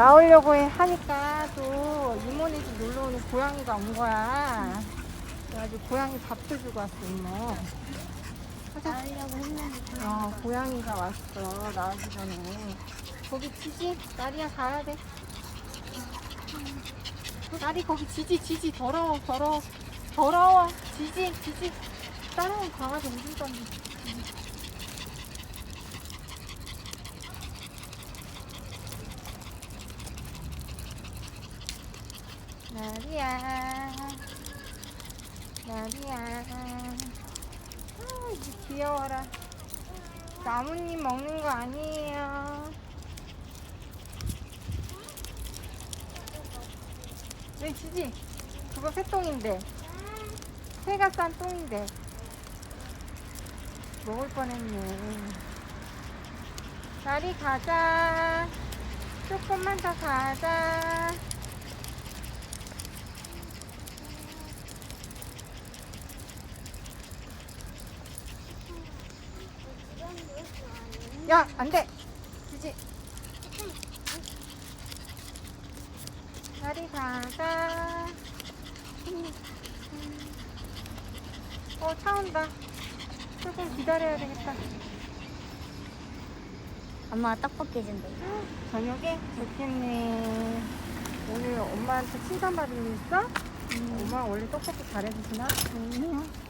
나오려고 해- 하니까 또 이모네 집 놀러 오는 고양이가 온 거야. 그래가지고 고양이 밥도 주고 왔어, 이모. 나오려고 했는데 어, 고양이가 왔어, 나오기 전에. 거기 지지? 나리야 가야 돼. 나리 거기 지지, 지지. 더러워, 더러워. 더러워. 지지, 지지. 따라온 강아지 오줌 쌌네. 나리야. 나리야. 아, 이제 귀여워라. 나뭇잎 먹는 거 아니에요. 왜 지지? 그거 새똥인데. 새가 싼 똥인데. 먹을 뻔했네. 나리 가자. 조금만 더 가자. 야, 안 돼. 지지. 나리 가자. 어, 차 온다. 조금 기다려야 되겠다. 엄마가 떡볶이 준대 저녁에? 좋겠네. 오늘 엄마한테 칭찬받은 일 있어? 엄마 원래 떡볶이 잘해주시나? 응